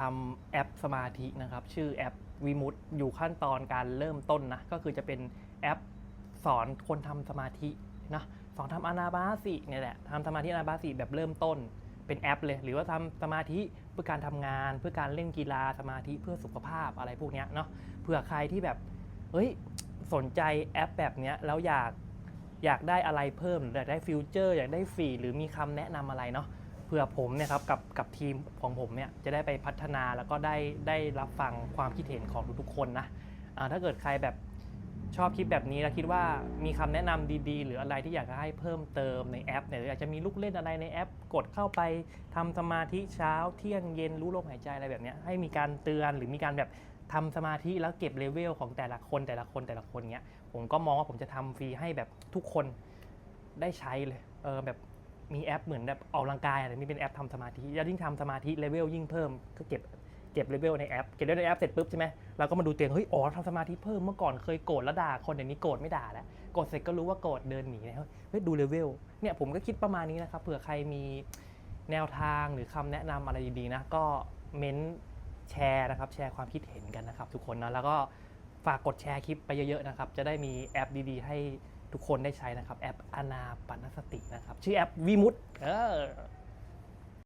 ทำแอปสมาธินะครับ ชื่อแอปวิมุตอยู่ขั้นตอนการเริ่มต้นนะ ก็คือจะเป็นแอปสอนคนทำสมาธินะสอนทำอนาบาสิเนี่ยแหละทำสมาธิอนาบาสิแบบเริ่มต้น เป็นแอปเลย หรือว่าทำสมาธิเพื่อการทำงาน เพื่อการเล่นกีฬาสมาธิเพื่อสุขภาพอะไรพวกนี้เนาะเผื่อใครที่แบบเฮ้ยสนใจแอปแบบนี้แล้วอยากอยากได้อะไรเพิ่มออยากได้ฟิวเจอร์ อยากได้ฟรีหรือมีคำแนะนำอะไรเนาะ เพื่อผมเนี่ยครับกับกับทีมของผมเนี่ยจะได้ไปพัฒนาแล้วก็ได้ได้รับฟังความคิดเห็นของทุกๆคนนะถ้าเกิดใครแบบชอบคลิปแบบนี้แล้วคิดว่ามีคำแนะนำดีๆ หรืออะไรที่อยากจะให้เพิ่มเติมในแอปเนี่ยหรืออยากจะมีลูกเล่นอะไรในแอป กดเข้าไปทำสมาธิเช้าเที่ยงเย็นรู้ลมหายใจอะไรแบบนี้ให้มีการเตือนหรือมีการแบบทำสมาธิแล้วเก็บเลเวลของแต่ละคนแต่ละคนแต่ละคนเนี้ยผมก็มองว่าผมจะทำฟรีให้แบบทุกคนได้ใช้เลยเออแบบ มีแอปเหมือนแบบออกกำลังกายอะไรนี่เป็นแอปทำสมาธิแล้วยิ่งทำสมาธิเลเวลยิ่งเพิ่มก็เก็บเก็บเลเวลในแอป เก็บเลเวลในแอปเสร็จปุ๊บใช่ไหมเราก็มาดูตัวเองเฮ้ยอ๋อทำสมาธิเพิ่มเมื่อก่อนเคยโกรธแล้วด่าคนเดี๋ยวนี้โกรธไม่ด่าแล้วโกรธเสร็จก็รู้ว่าโกรธเดินหนีนะครับเฮ้ยดูเลเวลเนี่ยผมก็คิดประมาณนี้นะครับเผื่อใครมีแนวทางหรือคำแนะนำอะไรดีๆนะก็เม้นแชร์นะครับแชร์ความคิดเห็นกันนะครับทุกคนนะแล้วก็ฝากกดแชร์คลิปไปเยอะๆนะครับจะได้มีแอปดีๆ ให้ ทุกคนได้ใช้นะครับแอปอนาปนสตินะครับ ชื่อแอปวิมุตเออ